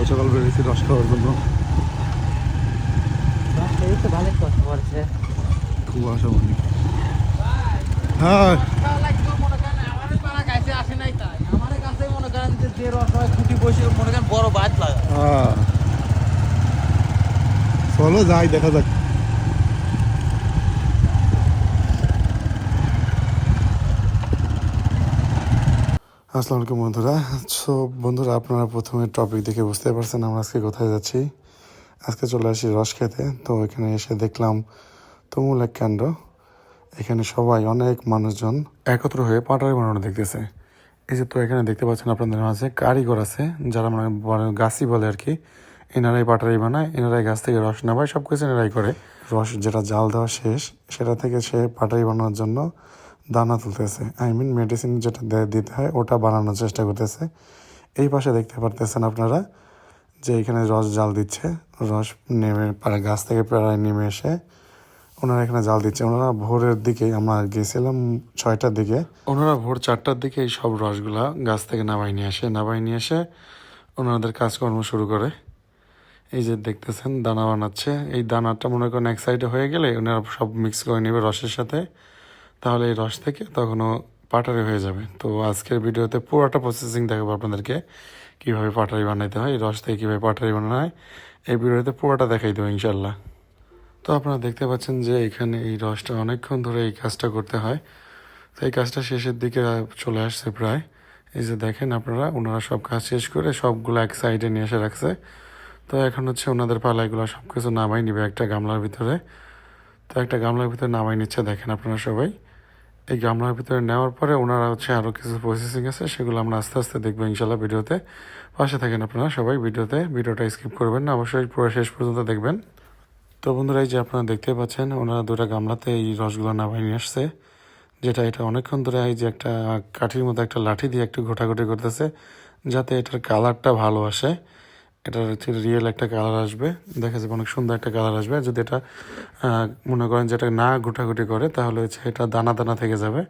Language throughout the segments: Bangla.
সকাল সকাল বেরিয়েছি রস খাওয়ার জন্য। আশা মনে হ্যাঁ। হ্যাঁ। চলো যাই দেখা যাক। আসসালামু আলাইকুম বন্ধুরা। সো বন্ধুরা, আপনারা প্রথমে টপিক দেখে বুঝতে পারছেন আমরা আজকে কোথায় যাচ্ছি। আজকে চলে আসি রস খেতে তো এখানে এসে দেখলাম তুমুল এক কাণ্ড। এখানে সবাই অনেক মানুষজন একত্র হয়ে পাটারি বানানো দেখতেছে। এই যে তো এখানে দেখতে পাচ্ছেন আপনাদের মাঝে কারিগর আছে, যারা মানে বলে- গাছি বলে আর কি। এনারাই পাটারি বানায়, এনারাই গাছ থেকে রস নেবায় সব কিছু এনারাই করে। রস যেটা জাল দেওয়া শেষ, সেটা থেকে সে পাটারি বানানোর জন্য দানা তুলতেছে। আই মিন মেডিসিন যেটা দিতে হয়, ওটা বানানোর চেষ্টা করতেছে। এই পাশে দেখতে পারতেছেন আপনারা যে এখানে রস জাল দিচ্ছে। রস নেমে গাছ থেকে প্রায় নেমে এসে ওনারা এখানে জাল দিচ্ছে। ওনারা ভোরের দিকে আমরা গেছিলাম ছয়টার দিকে। ওনারা ভোর চারটার দিকে এই সব রসগুলা গাছ থেকে নামাই নিয়ে আসে। নামাই নিয়ে এসে ওনাদের কাজকর্ম শুরু করে। এই যে দেখতেছেন, দানা বানাচ্ছে। এই দানাটা মনে করেন এক সাইডে হয়ে গেলে ওনারা সব মিক্স করে নেবে রসের সাথে। তাহলে এই রস থেকে তখনও পাটারি হয়ে যাবে। তো আজকের ভিডিওতে পুরোটা প্রসেসিং দেখাবো আপনাদেরকে, কীভাবে পাটারি বানাইতে হয় এই রস থেকে কীভাবে পাটারি বানানো হয়। এই ভিডিওতে পুরোটা দেখাই দেবো ইনশাল্লাহ তো আপনারা দেখতে পাচ্ছেন যে এখানে এই রসটা অনেকক্ষণ ধরে এই কাজটা করতে হয়। তো এই কাজটা শেষের দিকে চলে আসছে প্রায়। এই যে দেখেন আপনারা, ওনারা সব কাজ শেষ করে সবগুলো এক সাইডে নিয়ে এসে রাখছে। তো এখন হচ্ছে ওনাদের পালাইগুলো সব কিছু নামাই নিবে একটা গামলার ভিতরে। তো একটা গামলার ভিতরে নামাই নিচ্ছে, দেখেন আপনারা সবাই। এই গামলার ভিতরে নেওয়ার পরে ওনারা হচ্ছে আরও কিছু প্রসেসিং আছে, সেগুলো আমরা আস্তে আস্তে দেখব ইনশাল্লাহ ভিডিওতে। পাশে থাকেন আপনারা সবাই ভিডিওতে, ভিডিওটা স্কিপ করবেন না, অবশ্যই পুরো শেষ পর্যন্ত দেখবেন। তো বন্ধুরা, এই যে আপনারা দেখতে পাচ্ছেন, ওনারা দুটা গামলাতে এই রসগুলো নামাই নিয়ে আসছে, যেটা এটা অনেকক্ষণ ধরে এই যে একটা কাঠির মতো একটা লাঠি দিয়ে একটু ঘোটাঘুটি করতেছে, যাতে এটার কালারটা ভালো আসে। এটার হচ্ছে রিয়েল একটা কালার আসবে। দেখা যাবে অনেক সুন্দর একটা কালার আসবে। যদি এটা মনে করেন যেটা না ঘোটাঘুটি করে, তাহলে হচ্ছে এটা দানা দানা থেকে যাবে।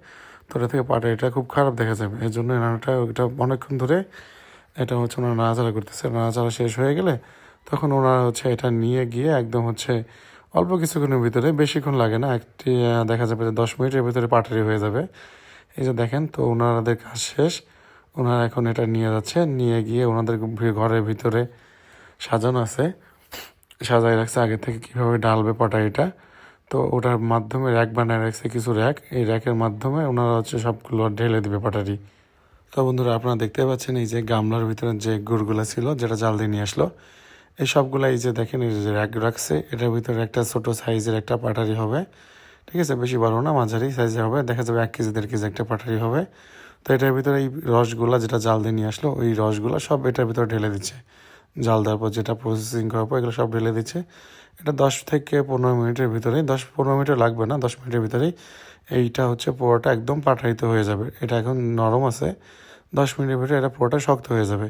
তো এটা থেকে পাটা এটা খুব খারাপ দেখা যাবে। এর জন্য এনাটা এটা অনেকক্ষণ ধরে এটা হচ্ছে ওনারা নাড়াচাড়া করতেছে। নাড়াচাড়া শেষ হয়ে গেলে তখন ওনারা হচ্ছে এটা নিয়ে গিয়ে একদম হচ্ছে অল্প কিছুক্ষণের ভিতরে, বেশিক্ষণ লাগে না, একটি দেখা যাবে যে দশ মিনিটের ভিতরে পাটারি হয়ে যাবে। এই যে দেখেন, তো ওনাদের কাজ শেষ। ওনারা এখন এটা নিয়ে যাচ্ছে, নিয়ে গিয়ে ওনাদের ঘরের ভিতরে সাজানো আছে। সাজাই রাখছে আগে থেকে কীভাবে ডালবে পাটারিটা তো ওটার মাধ্যমে র্যাক বানায় রাখছে কিছু র্যাক। এই র্যাকের মাধ্যমে ওনারা হচ্ছে সবগুলো ঢেলে দিবে পাটারি। তো বন্ধুরা, আপনারা দেখতে পাচ্ছেন এই যে গামলার ভিতরে যে গুড়গুলা ছিল, যেটা জাল দিয়ে নিয়ে আসলো, এই সবগুলা এই যে দেখেন, এই যে র্যাক রাখছে, এটার ভিতরে একটা ছোট সাইজের একটা পাটারি হবে। ঠিক আছে, বেশি বড় না, মাঝারি সাইজের হবে, দেখা যাবে এক কেজি, দেড় কেজি একটা পাটারি হবে। তো এটার ভিতরে এই রসগুলা যেটা জাল দিয়ে নিয়ে আসলো, ওই রসগুলা সব এটার ভিতরে ঢেলে দিচ্ছে। জাল দেওয়ার পর যেটা প্রসেসিং করার পর এগুলো সব ঢেলে দিচ্ছে। এটা দশ থেকে পনেরো মিনিটের ভিতরেই, দশ পনেরো মিনিট লাগবে না, দশ মিনিটের ভিতরেই এইটা হচ্ছে পুরোটা একদম পাঠাইতে হয়ে যাবে। এটা এখন নরম আছে, দশ মিনিটের ভিতরে এটা পুরোটা শক্ত হয়ে যাবে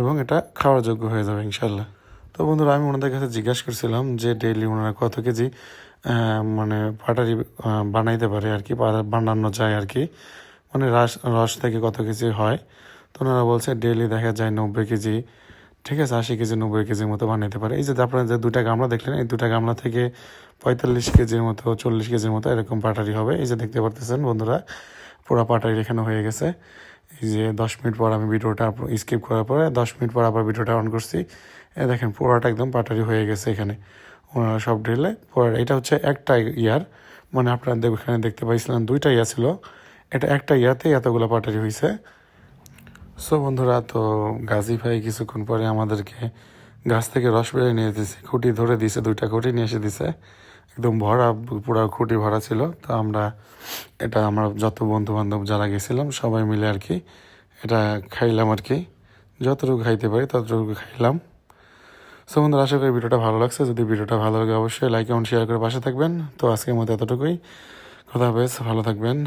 এবং এটা খাওয়ার যোগ্য হয়ে যাবে ইনশাল্লাহ তো বন্ধুরা, আমি ওনাদের কাছে জিজ্ঞাসা করছিলাম যে ডেইলি ওনারা কত কেজি মানে পাটারি বানাইতে পারে আর কি বানানো যায় আর কি। মানে রস রস থেকে কত কেজি হয়? তো ওনারা বলছে ডেইলি দেখা যায় নব্বই কেজি, ঠিক আছে, আশি কেজি, নব্বই কেজির মতো বানাইতে পারে। এই যে আপনারা যে দুটা গামলা দেখলেন, এই দুটা গামলা থেকে পঁয়তাল্লিশ কেজির মতো, চল্লিশ কেজির মতো এরকম পাটারি হবে। এই যে দেখতে পারতেছেন বন্ধুরা, পুরো পাটারি এখানে হয়ে গেছে। এই যে দশ মিনিট পর আমি ভিডিওটা স্কিপ করার পরে দশ মিনিট পর আবার ভিডিওটা অন করছি। এ দেখেন, পুরোটা একদম পাটারি হয়ে গেছে এখানে। ওনারা সব ঢেলে, পরে, এটা হচ্ছে একটা ইয়ার। মানে আপনারা এখানে দেখতে পাইছিলেন দুইটা ইয়া ছিল। এটা একটা ইয়াতে এতগুলো পাটারি হয়েছে সো বন্ধুরা, তো গাজী ভাই কিছুক্ষণ পরে আমাদেরকে গাছ থেকে রস বেড়ে নিয়ে দিছে। খুঁটি ধরে দিছে, দুইটা খুঁটি নিয়ে এসে দিছে। একদম ভরা, পুরো খুঁটি ভরা ছিল। তো আমরা, এটা আমরা যত বন্ধু বান্ধব যারা গেছিলাম, সবাই মিলে আর কি এটা খাইলাম আর কি। যতটুকু খাইতে পারি ততটুকু খাইলাম। সো বন্ধুরা, আশা করি ভিডিওটা ভালো লাগছে। যদি ভিডিওটা ভালো লাগে, অবশ্যই লাইক এবং শেয়ার করে পাশে থাকবেন। তো আজকের মতো এতটুকুই। কথা বেশ ভালো থাকবেন।